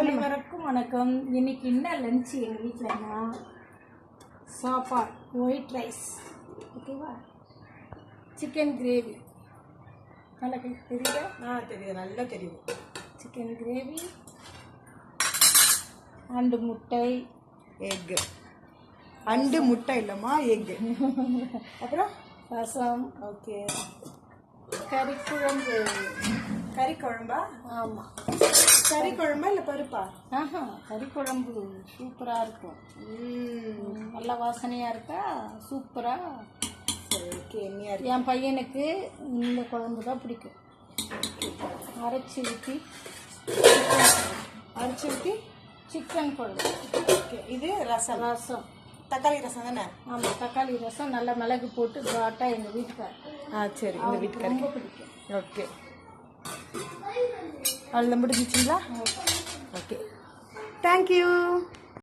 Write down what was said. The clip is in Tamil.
அனைவருக்கும் வணக்கம். இன்னைக்கு என்ன லஞ்ச் எங்கள் வீட்டில்னா சாப்பாடு ஒயிட் ரைஸ் ஓகேவா சிக்கன் கிரேவி நல்லா தெரியுதா? ஆ தெரியுது. நல்லா தெரியுது. சிக்கன் கிரேவி அண்டு முட்டை. எக்கு அண்டு முட்டை இல்லைம்மா எக்கு அப்புறம் ரசம். ஓகே கறி குழம்பு. கறி குழம்பா ஆமாம் கறி குழம்பா இல்லை பருப்பா? ஆஹா கறி குழம்பு சூப்பராக இருக்கும் நல்ல வாசனையாக இருக்கா? சூப்பராக என் பையனுக்கு இந்த குழம்பு தான் பிடிக்கும். அரைச்சி ஊற்றி அரிசி ஊற்றி சிக்கன் குழம்பு. ஓகே இது ரசம். ரசம். தக்காளி ரசம் தானே? ஆமாம் தக்காளி ரசம் நல்ல மிளகு போட்டு காட்டா எங்கள் வீட்டுக்கார். ஆ சரி இந்த வீட்டுக்காரங்க ரொம்ப பிடிக்கும். ஓகே. അള്ളം പിടിപ്പിച്ചില്ല ഓക്കെ. Thank you